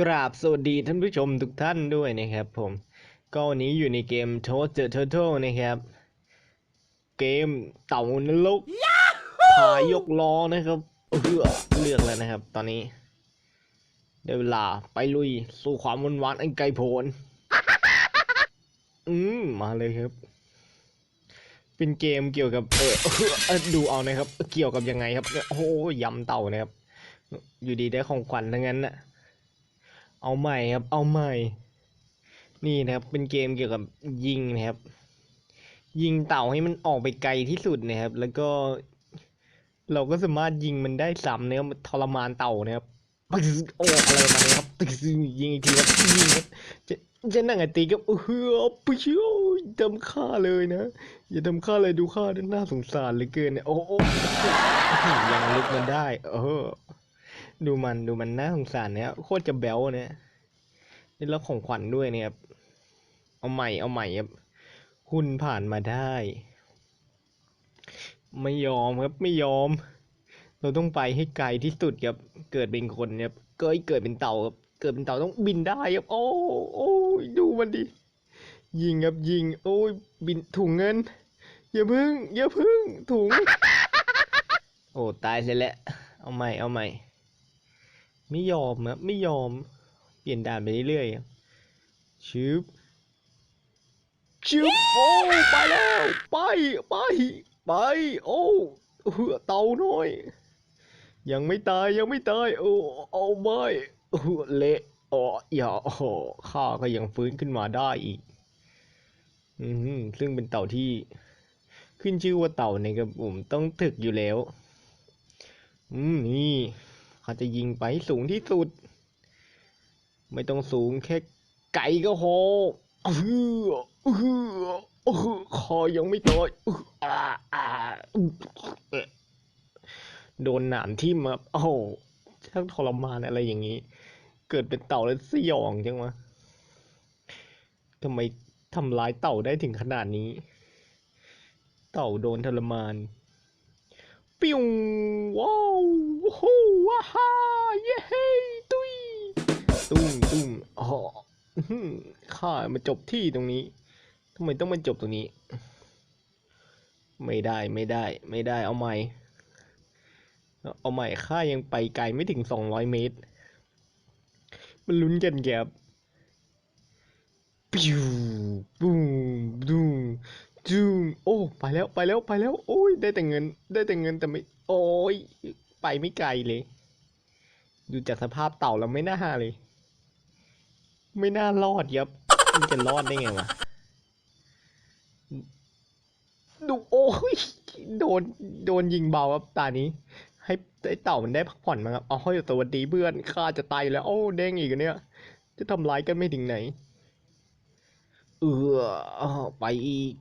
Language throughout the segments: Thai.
กราบสวัสดีท่านผู้ชมทุกท่านด้วยนะครับผม ก็วันนี้อยู่ในเกม Toad the Turtle นะครับ เกมเต่านรกพายกล้อนะครับเลือกเลือกแล้วนะครับ ตอนนี้ได้เวลาไปลุยสู่ความวุ่นวานอันไกลโพ้นอืมมาเลยครับ เป็นเกมเกี่ยวกับเออเออดูเอานะครับ เกี่ยวกับยังไงครับโอ้โหยำเต่านะครับ อยู่ดีได้ของขวัญทั้งนั้นน่ะ เอาใหม่ครับ เอาใหม่ นี่นะครับ เป็นเกมเกี่ยวกับยิงนะครับ ยิงเต่าให้มันออกไปไกลที่สุดนะครับ แล้วก็ เราก็สามารถยิงมันได้ซ้ำนะครับทรมานเต่านะครับปึ๊กโอ้อะไรมาณนี้ครับตึกยิงอีกทีครับยิงครับจะจะนั่งไอตีกับเออปุ๊ยโอ้ยทำฆ่าเลยนะ อย่าทำฆ่าเลยดูฆ่าน่าสงสารเหลือเกินเนี่ยโอ้โหยังลุกมันได้ เออ ดูมันดูมันน่าสงสารเนี่ยโคตรจะแบ๊วเนี่ยนี่แล้วของขวัญด้วยเนี่ยครับเอาใหม่เอาใหม่ครับคุณผ่านมาได้ ไม่ยอมครับไม่ยอม เราต้องไปให้ไกลที่สุดครับเกิดเป็นคนเนี่ยเกิดเกิดเป็นเต่าครับเกิดเป็นเต่าต้องบินได้ครับโอ้โอ้ยดูมันดิยิงครับยิง โอ้ยบินถุงเงินอย่าพึ่งอย่าพึ่งถุง โอ้ตายเสียแล้วเอาใหม่เอาใหม่ ไม่ยอมครับไม่ยอม เปลี่ยนด่านไปเรื่อยๆชึบชึบโอ้ไปแล้ว ไปไปไป โอ้เหือเต่าน้อย ยังไม่ตายยังไม่ตายโอ้เอาไม่เออเละอ๋ออย่าโอ้ข้าก็ยังฟื้นขึ้นมาได้อีก อือหือซึ่งเป็นเต่าที่ ขึ้นชื่อว่าเต่าในกระผมต้องถึกอยู่แล้ว อืมนี่ เขาจะยิงไปให้สูงที่สุด ไม่ต้องสูงแค่ไก่ก็พอเออเออเออคอยังไม่ตายเอออ่าอ่าเอ่อโดนหนามทิ่มครับโอ้โหช่างทรมานอะไรอย่างนี้ เกิดเป็นเต่าแล้วสยองจังวะทำไมทำร้ายเต่าได้ถึงขนาดนี้ เต่าโดนทรมาน ปิ้วว้าวว้ว้าฮ่าเย้เฮ้ตุ้ยตุ้มตุ้มอ๋ออื้อหือข้ามาจบที่ตรงนี้ทำไมต้องมาจบตรงนี้ ไม่ได้ไม่ได้ ไม่ได้เอาใหม่ เอาใหม่ข้ายังไปไกลไม่ถึงสองร้อยเมตร มันลุ้นกันแกบปิ้วบูมบูม จูมโอ้ไปแล้วไปแล้วไปแล้ว โอ้ยได้แต่เงิน ได้แต่เงินแต่ไม่ โอ้ยไปไม่ไกลเลย ดูจากสภาพเต่าแล้วไม่น่าเลย ไม่น่ารอดยับมันจะรอดได้ไงวะดูโอ้ยโดนโดนยิงเบาครับตานี้ ให้ไอ้เต่ามันได้พักผ่อนมั้งครับเอาให้สวัสดีเพื่อนข้าจะตายแล้วโอ้เด้งอีกเนี่ย จะทำร้ายกันไม่ถึงไหน เออไปอีก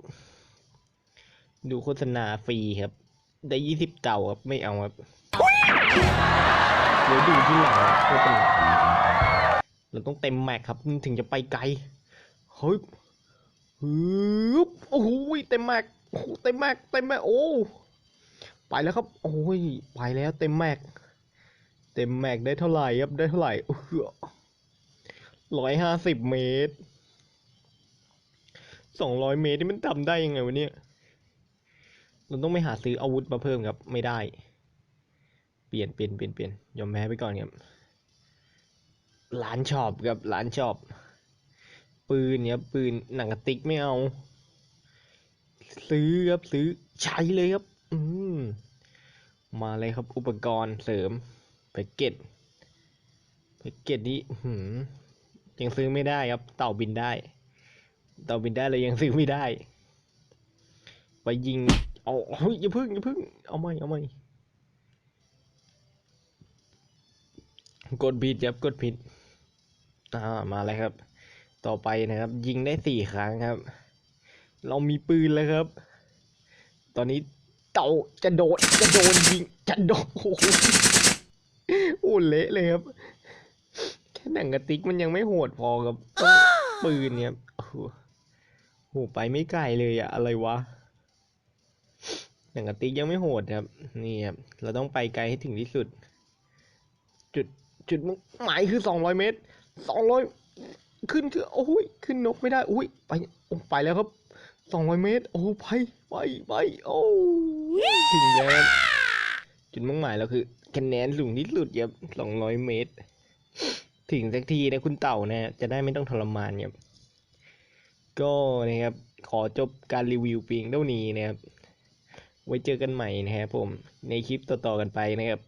ดูโฆษณาฟรีครับ ได้ยี่สิบเต่าครับ ไม่เอาครับ เดี๋ยวดูที่หลังครับโฆษณาเราต้องเต็มแม็กครับ ถึงจะไปไกล เฮ้ยฮึบโอ้โหเต็มแม็กโอ้โหเต็มแม็กเต็มแม็กโอ้ไปแล้วครับ โอ้ย ไปแล้วเต็มแม็ก เต็มแม็กได้เท่าไหร่ครับ ได้เท่าไหร่ร้อยห้าสิบเมตรสองร้อยเมตรนี่มันทำได้ยังไงวะเนี่ย เราต้องไปหาซื้ออาวุธมาเพิ่มครับ ไม่ได้ เปลี่ยนเปลี่ยนเปลี่ยนเปลี่ยนยอมแพ้ไปก่อนครับร้านช็อปครับร้านช็อปปืนเนี่ยปืนหนังกระติกไม่เอา ซื้อครับซื้อใช้เลยครับ อืมมาเลยครับอุปกรณ์เสริมแพ็กเกจแพ็กเกจนี้หือยังซื้อไม่ได้ครับ เต่าบินได้ เต่าบินได้เลยยังซื้อไม่ได้ ไปยิง เอาเฮ้ยอย่าพึ่งอย่าพึ่งเอาไม่เอาไม่กดผิดครับกดผิดอ่ามาเลยครับ ต่อไปนะครับ ยิงได้สี่ครั้งครับ เรามีปืนแล้วครับ ตอนนี้เต่าจะโดนจะโดนยิงจะโดนโอ้โหโอ้เละเลยครับ แค่หนังกระติกมันยังไม่โหดพอครับปืนเนี่ยโอ้โหไปไม่ไกลเลยอะอะไรวะ หนังกระติกยังไม่โหดครับ นี่ครับ เราต้องไปไกลให้ถึงที่สุด จุดจุดมุ่งหมายคือสองร้อยเมตรสองร้อยขึ้นคือโอ้ยขึ้นนกไม่ได้โอ้ยไปไปแล้วครับสองร้อยเมตร โอ้ไปไปไปโอ้ถึงแล้วจุดมุ่งหมายเราคือคะแนนสูงที่สุดครับสองร้อยเมตร ถึงสักทีนะคุณเต่านะ จะได้ไม่ต้องทรมานครับก็นะครับ ขอจบการรีวิวเพียงเท่านี้นะครับ ไว้เจอกันใหม่นะครับผมในคลิปต่อๆกันไปนะครับ